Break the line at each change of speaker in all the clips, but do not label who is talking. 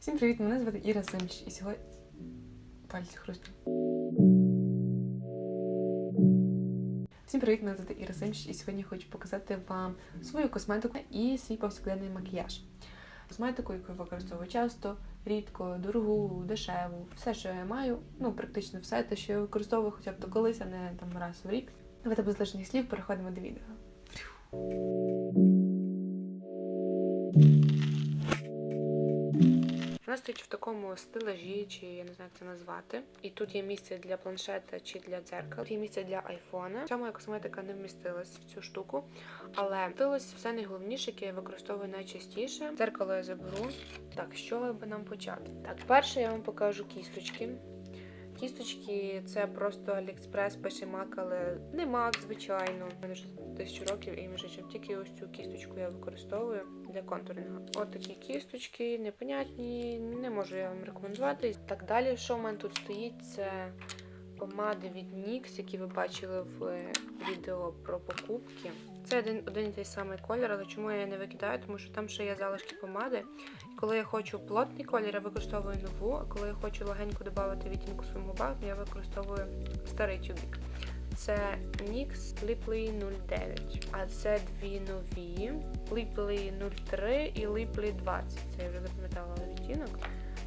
Всім привіт! Мене звати Іра Симч, і сьогодні пальці хрустять. Всім привіт! Мене звати Іра Симч, і сьогодні хочу показати вам свою косметику і свій повсякденний макіяж. Косметику, яку я використовую часто, рідко, дорогу, дешеву, все, що я маю, ну практично все те, що я використовую хоча б то колись, а не там раз в рік. Давайте без лишніх слів переходимо до відео. Вона стоїть в такому стелажі, чи я не знаю, як це назвати. І тут є місце для планшета чи для дзеркала. Тут є місце для айфона. Ця моя косметика не вмістилась в цю штуку, але вмістилось все найголовніше, яке я використовую найчастіше. Дзеркало я заберу. Так, що би нам почати? Так, перше я вам покажу кісточки. Кісточки це просто Аліекспрес, пише але не мак, звичайно. У мене вже тисячу років і між іншим тільки ось цю кісточку я використовую для контурінгу. От такі кісточки, непонятні, не можу я вам рекомендувати. Так далі, що в мене тут стоїть, це помади від NYX, які ви бачили в е, відео про покупки. Це один, один і той самий колір, але чому я не викидаю? Тому що там ще є залишки помади. Коли я хочу плотний колір, я використовую нову, а коли я хочу легенько додати відтінку своїм губам, я використовую старий тюбік. Це NYX Lipley 09, а це дві нові Lipley 03 і Lipley 20. Це я вже запам'ятала відтінок.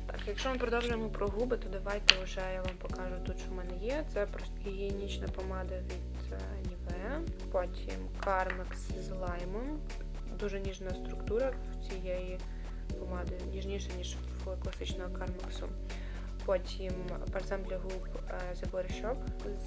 Так, якщо ми продовжуємо про губи, то давайте вже я вам покажу тут, що в мене є. Це просто гігієнічна помада від е, Nivea. Потім Carmex з лаймом. Дуже ніжна структура цієї помади, ніжніша, ніж в класичного Carmex. Потім бальзам для губ е, The Body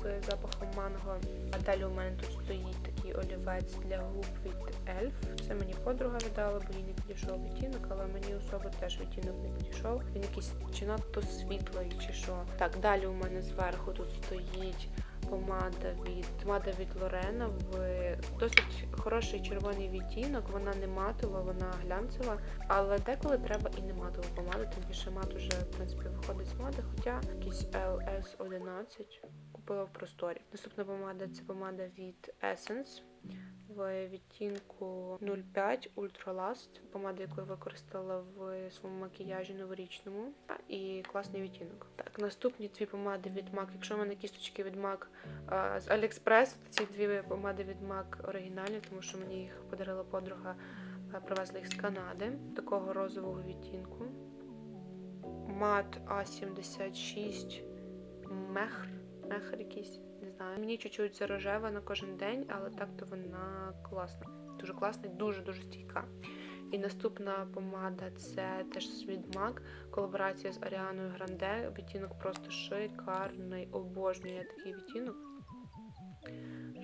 з запахом манго. А далі у мене тут стоїть такий олівець для губ від Elf. Це мені подруга віддала, бо їй не підійшов відтінок, але мені особо теж відтінок не підійшов. Він якийсь чи надто світлий, чи що. Так, далі у мене зверху тут стоїть помада від помада від Лорена в досить хороший червоний відтінок. Вона не матова, вона глянцева, але деколи треба і не матову помаду, тим більше мат уже в принципі виходить з моди, хоча якийсь LS11 купила в просторі. Наступна помада це помада від Essence в відтінку 05 Ultra Last, помада, яку я використала в своєму макіяжі новорічному. І класний відтінок. Так, наступні дві помади від MAC. Якщо в мене кісточки від MAC з AliExpress, то ці дві помади від MAC оригінальні, тому що мені їх подарила подруга, привезла їх з Канади, такого розового відтінку. Мат А76 Мехр. Мехр якийсь, знаю. Мені чуть-чуть це рожева на кожен день, але так то вона класна. Дуже класна і дуже-дуже стійка. І наступна помада це теж від MAC, колаборація з Аріаною Гранде. Відтінок просто шикарний, обожнюю я такий відтінок.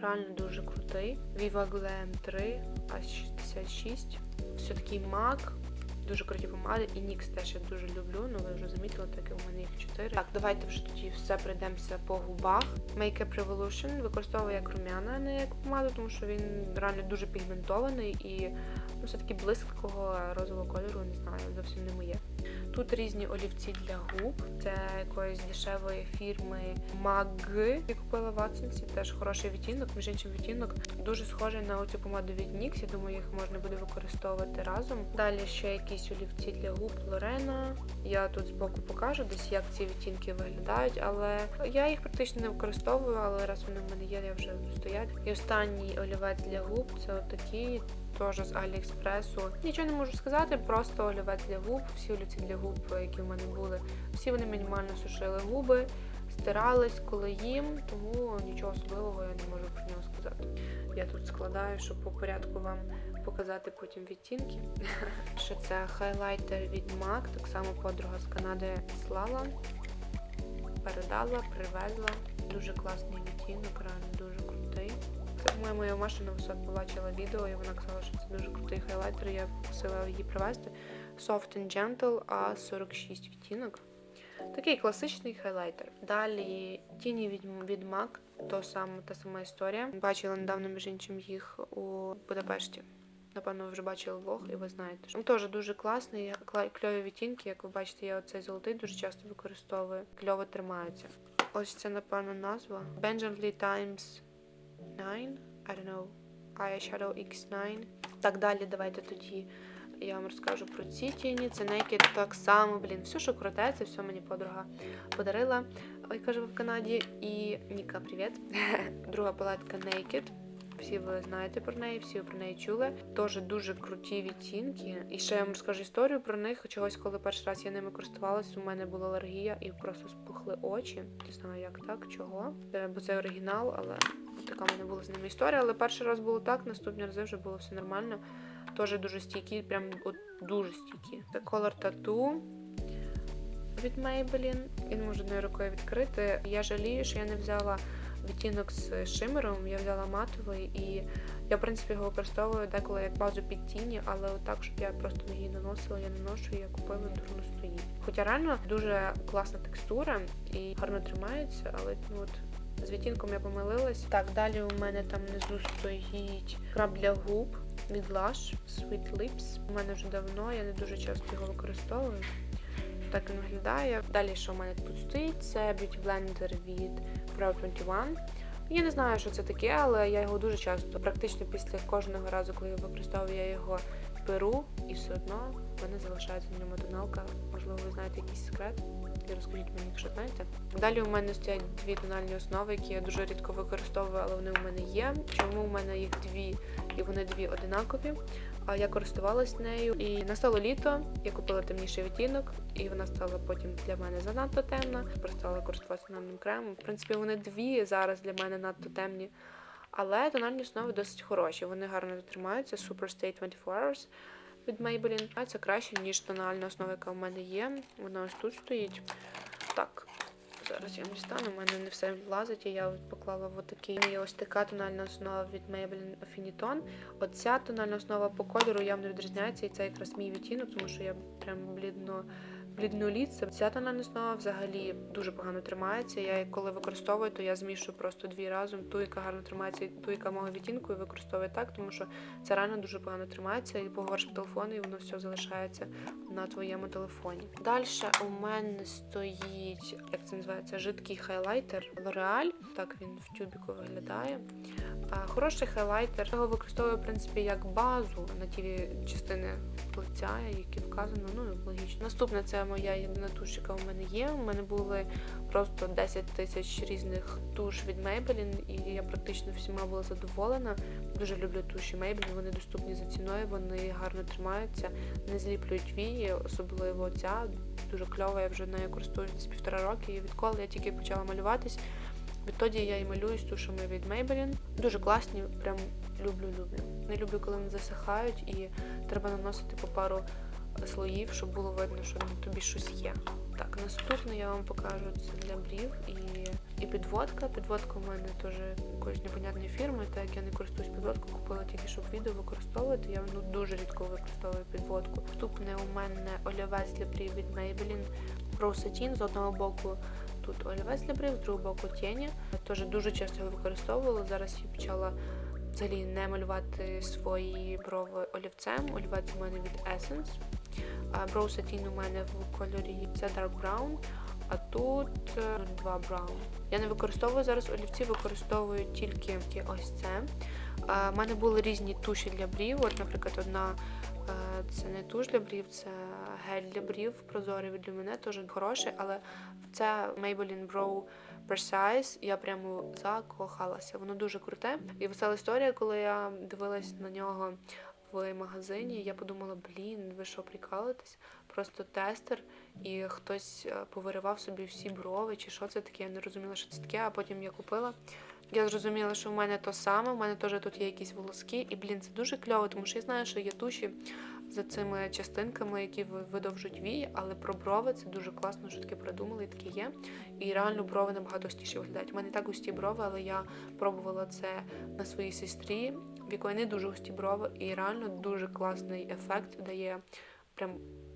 Реально дуже крутий. Viva Glam 3 А66. Все-таки MAC. Дуже круті помади, і Нікс теж я дуже люблю, ну ви вже замітили, так і у мене їх 4. Так, давайте вже тоді все пройдемося по губах. Makeup Revolution використовую як рум'яна, а не як помаду, тому що він реально дуже пігментований і ну, все-таки близького розового кольору, не знаю, зовсім не моє. Тут різні олівці для губ. Це якоїсь дешевої фірми MAG. Я купила в Watsons, теж хороший відтінок, між іншим відтінок. Дуже схожий на оцю помаду від NYX, я думаю, їх можна буде використовувати разом. Далі ще якісь олівці для губ Лорена. Я тут збоку покажу десь, як ці відтінки виглядають, але я їх практично не використовую, але раз вони в мене є, я вже стоять. І останній олівець для губ це отакий. Теж з Аліекспресу. Нічого не можу сказати, просто олівець для губ. Всі олівці для губ, які в мене були, всі вони мінімально сушили губи, стирались, коли їм, тому нічого особливого я не можу про нього сказати. Я тут складаю, щоб по порядку вам показати потім відтінки. Ще це хайлайтер від MAC, так само подруга з Канади слала, передала, привезла. Дуже класний відтінок, реально по-моєму, я висот побачила відео, і вона казала, що це дуже крутий хайлайтер. Я попросила її привезти. Soft and Gentle A46 відтінок. Такий класичний хайлайтер. Далі тіні від, від MAC, то саме, та сама історія. Бачила недавно, між іншим, їх у Будапешті. Напевно, ви вже бачили влог, і ви знаєте. що Теж дуже класний, кльові відтінки. Як ви бачите, я оцей золотий дуже часто використовую. Кльово тримаються. Ось це, напевно, назва. Benjamin Times 9, I don't know, Eyeshadow X9. Так далі, давайте тоді я вам розкажу про ці тіні. Це Naked так само, блін, все, що круте, це все мені подруга подарила. Ой, каже в Канаді. І Ніка, привіт. Друга палетка Naked. Всі ви знаєте про неї, всі ви про неї чули. Теж дуже круті відтінки. І ще я вам розкажу історію про них. Чогось, коли перший раз я ними користувалась, у мене була алергія і просто спухли очі. Не знаю, як так, чого. Е, Бо це оригінал, але така в мене була з ними історія. Але перший раз було так, наступні рази вже було все нормально. Теж дуже стійкі, прям от дуже стійкі. Це Color Tattoo від Maybelline. Він може одною рукою відкрити. Я жалію, що я не взяла відтінок з шимером, я взяла матовий і я, в принципі, його використовую деколи як базу під тіні, але отак, щоб я просто її наносила, я не ношу, я купила дурно стоїть. Хоча реально дуже класна текстура і гарно тримається, але ну, от з відтінком я помилилась. Так, далі у мене там внизу стоїть краб для губ від Lush Sweet Lips. У мене вже давно, я не дуже часто його використовую. Так він виглядає. Далі, що у мене тут стоїть, це Beauty Blender від Pro 21. Я не знаю, що це таке, але я його дуже часто, практично після кожного разу, коли я використовую, я його беру і все одно в мене залишається на ньому тоналка. Можливо, ви знаєте якийсь секрет. І розкажіть мені, якщо знаєте. Далі у мене стоять дві тональні основи, які я дуже рідко використовую, але вони у мене є. Чому у мене їх дві і вони дві одинакові? А я користувалась нею, і настало літо. Я купила темніший відтінок, і вона стала потім для мене занадто темна. Перестала користуватися тональним кремом. В принципі, вони дві зараз для мене надто темні. Але тональні основи досить хороші. Вони гарно тримаються. Super Stay 24 Hours від Maybelline. А це краще, ніж тональна основа, яка в мене є. Вона ось тут стоїть. Так, зараз я дістану, у мене не все влазить, і я поклала в отакий. Є ось така тональна основа від Maybelline Affiniton. Оця тональна основа по кольору явно відрізняється, і це якраз мій відтінок, тому що я прям блідно. Блідноліце. Ця тональна основа взагалі дуже погано тримається. Я коли використовую, то я змішую просто дві разом. Ту, яка гарно тримається, і ту, яка мого відтінку, і використовую так, тому що це реально дуже погано тримається. І поговориш по телефону, і воно все залишається на твоєму телефоні. Далі у мене стоїть, як це називається, жидкий хайлайтер L'Oreal. Так він в тюбіку виглядає. Хороший хайлайтер. Я його використовую, в принципі, як базу на ті частини лиця, які вказано. Ну, логічно. Наступне це моя єдина туш, яка у мене є. У мене були просто 10 тисяч різних туш від Maybelline, і я практично всіма була задоволена. Дуже люблю туші Maybelline, вони доступні за ціною, вони гарно тримаються, не зліплюють вії, особливо ця. Дуже кльова, я вже нею користуюсь десь півтора роки. І відколи я тільки почала малюватись, відтоді я і малюю з тушами від Maybelline. Дуже класні, прям люблю-люблю. Не люблю, коли вони засихають і треба наносити по пару слоїв, щоб було видно, що на тобі щось є. Так, наступне я вам покажу це для брів і, і підводка. Підводка у мене теж якоїсь непонятної фірми, так як я не користуюсь підводкою, купила тільки, щоб відео використовувати. Я ну, дуже рідко використовую підводку. Наступне у мене олівець для брів від Maybelline Pro Satin. З одного боку тут олівець для брів, з другого боку тіні. Теж дуже часто його використовувала. Зараз я почала взагалі не малювати свої брови олівцем. Олівець у мене від Essence. Brow Satin у мене в кольорі це Dark Brown, а тут е, 02 Brown. Я не використовую зараз олівці, використовую тільки ось це. У мене були різні туші для брів. От, наприклад, одна е, це не туш для брів, це гель для брів, прозорий від Lumine, теж хороший, але це Maybelline Brow Precise, я прямо закохалася. Воно дуже круте. І весела історія, коли я дивилась на нього в магазині, я подумала, блін, ви що прикалуєтесь? Просто тестер, і хтось е, повиривав собі всі брови, чи що це таке, я не розуміла, що це таке, а потім я купила. Я зрозуміла, що в мене то саме, в мене теж тут є якісь волоски, і блін, це дуже кльово, тому що я знаю, що є туші за цими частинками, які видовжують вії, але про брови це дуже класно, що таке придумали, таке є. І реально брови набагато густіше виглядають. У мене так густі брови, але я пробувала це на своїй сестрі, в якої не дуже густі брови, і реально дуже класний ефект дає. Прям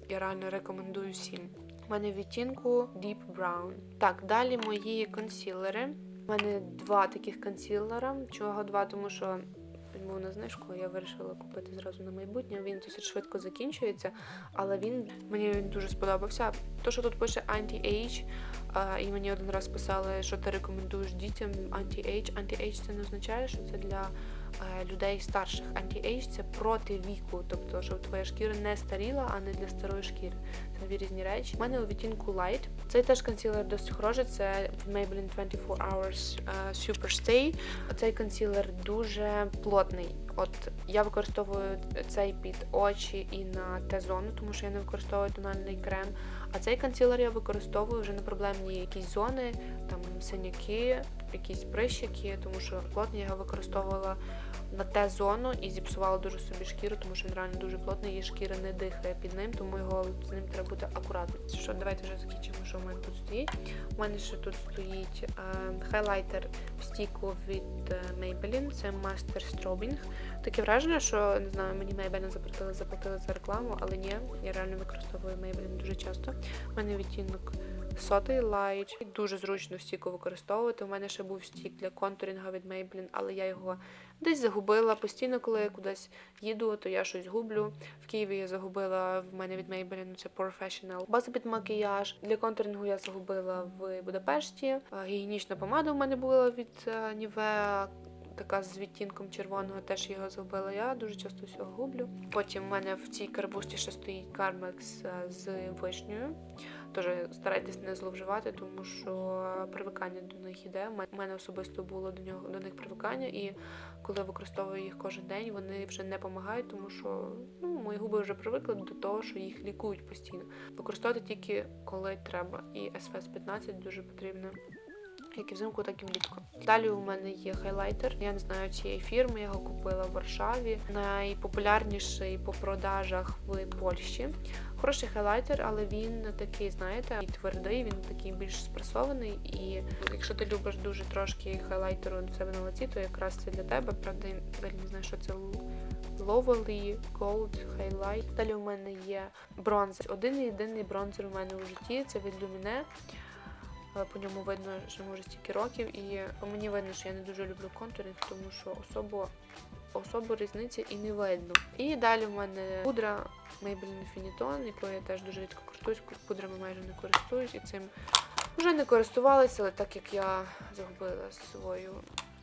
я реально рекомендую всім. У мене відтінку Deep Brown. Так, далі мої консілери. У мене два таких консілера. Чого два? Тому що він був на знижку, я вирішила купити зразу на майбутнє. Він досить швидко закінчується, але він мені він дуже сподобався. То, що тут пише Anti-Age, і мені один раз писали, що ти рекомендуєш дітям Anti-Age. Anti-Age це не означає, що це для людей старших. Anti-age – це проти віку, тобто, щоб твоя шкіра не старіла, а не для старої шкіри. Це дві різні речі. У мене у відтінку Light. Цей теж консілер досить хороший. Це Maybelline 24 Hours е, Super Stay. Цей консілер дуже плотний. От я використовую цей під очі і на Т-зону, тому що я не використовую тональний крем. А цей консілер я використовую вже на проблемні якісь зони, там синяки, якісь прищики, тому що плотний я його використовувала на Т-зону і зіпсувала дуже собі шкіру, тому що він реально дуже плотний і шкіра не дихає під ним, тому його з ним треба бути акуратним. Що, давайте вже закінчимо, що в мене тут стоїть. У мене ще тут стоїть е, хайлайтер в стіку від е, Maybelline, це Master Strobing. Таке враження, що не знаю, мені Maybelline заплатили, заплатили за рекламу, але ні, я реально використовую Maybelline дуже часто. У мене відтінок сотий лайт. Дуже зручно стіку використовувати. У мене ще був стік для контурінга від Maybelline, але я його десь загубила. Постійно, коли я кудись їду, то я щось гублю. В Києві я загубила в мене від Maybelline це Professional. База під макіяж. Для контурінгу я загубила в Будапешті. Е, Гігієнічна помада у мене була від Nivea. Така з відтінком червоного теж його зробила. Я дуже часто всього гублю. Потім в мене в цій карбушці ще стоїть е, з вишнею. Тож старайтесь не зловживати, тому що привикання до них іде. У мене особисто було до нього до них привикання, і коли використовую їх кожен день, вони вже не допомагають, тому що ну, мої губи вже привикли до того, що їх лікують постійно. Використовувати тільки коли треба. І SFS 15 дуже потрібно. Як і взимку, так і влітку. Далі у мене є хайлайтер. Я не знаю цієї фірми, я його купила в Варшаві. Найпопулярніший по продажах в Польщі. Хороший хайлайтер, але він такий, знаєте, і твердий, він такий більш спресований. І якщо ти любиш дуже трошки хайлайтеру в себе на лиці, то якраз це для тебе. Правда, я не знаю, що це Lovely Gold Highlight. Далі у мене є бронзер. Один єдиний бронзер у мене у житті це від Lumine. По ньому видно, що може стільки років, і мені видно, що я не дуже люблю контуринг, тому що особо, особо різниці і не видно. І далі в мене пудра Maybelline Finiton, якою я теж дуже рідко користуюсь, пудрами майже не користуюсь, і цим вже не користувалася, але так як я загубила свою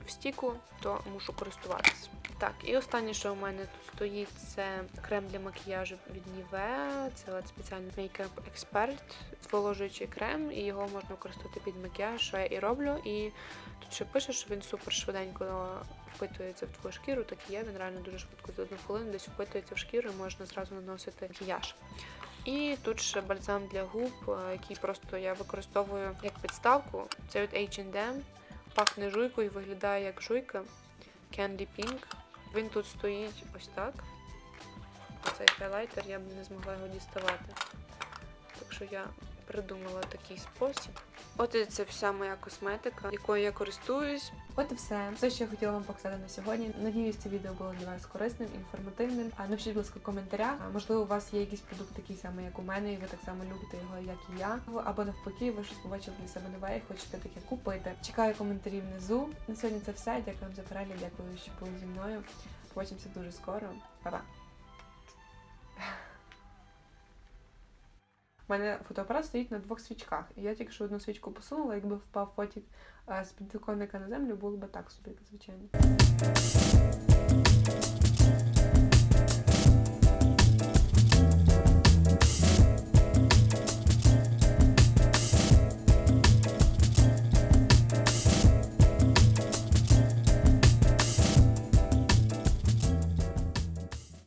в стіку, то мушу користуватися. Так, і останнє, що у мене тут стоїть, це крем для макіяжу від Nivea. Це от спеціальний Makeup Expert, зволожуючий крем, і його можна використовувати під макіяж, що я і роблю. І тут ще пише, що він супер швиденько впитується в твою шкіру, так і є. Він реально дуже швидко за одну хвилину десь впитується в шкіру і можна зразу наносити макіяж. І тут ще бальзам для губ, е, який просто я використовую як підставку. Це від H&M. Пахне жуйкою, і виглядає як жуйка. Candy Pink. Він тут стоїть ось так. Цей хайлайтер я б не змогла його діставати. Так що я придумала такий спосіб. От і це вся моя косметика, якою я користуюсь.
От і все. Все, що я хотіла вам показати на сьогодні. Надіюсь, це відео було для вас корисним, інформативним. А напишіть, будь ласка, в коментарях. Можливо, у вас є якийсь продукт такий самий, як у мене, і ви так само любите його, як і я. Або навпаки, ви щось побачили для себе нове і хочете таке купити. Чекаю коментарі внизу. На сьогодні це все. Дякую вам за перегляд, дякую, що були зі мною. Побачимося дуже скоро. Па-па! У мене фотоапарат стоїть на двох свічках. І я тільки що одну свічку посунула, якби впав фотик е, з підвіконника на землю, було б так собі, звичайно.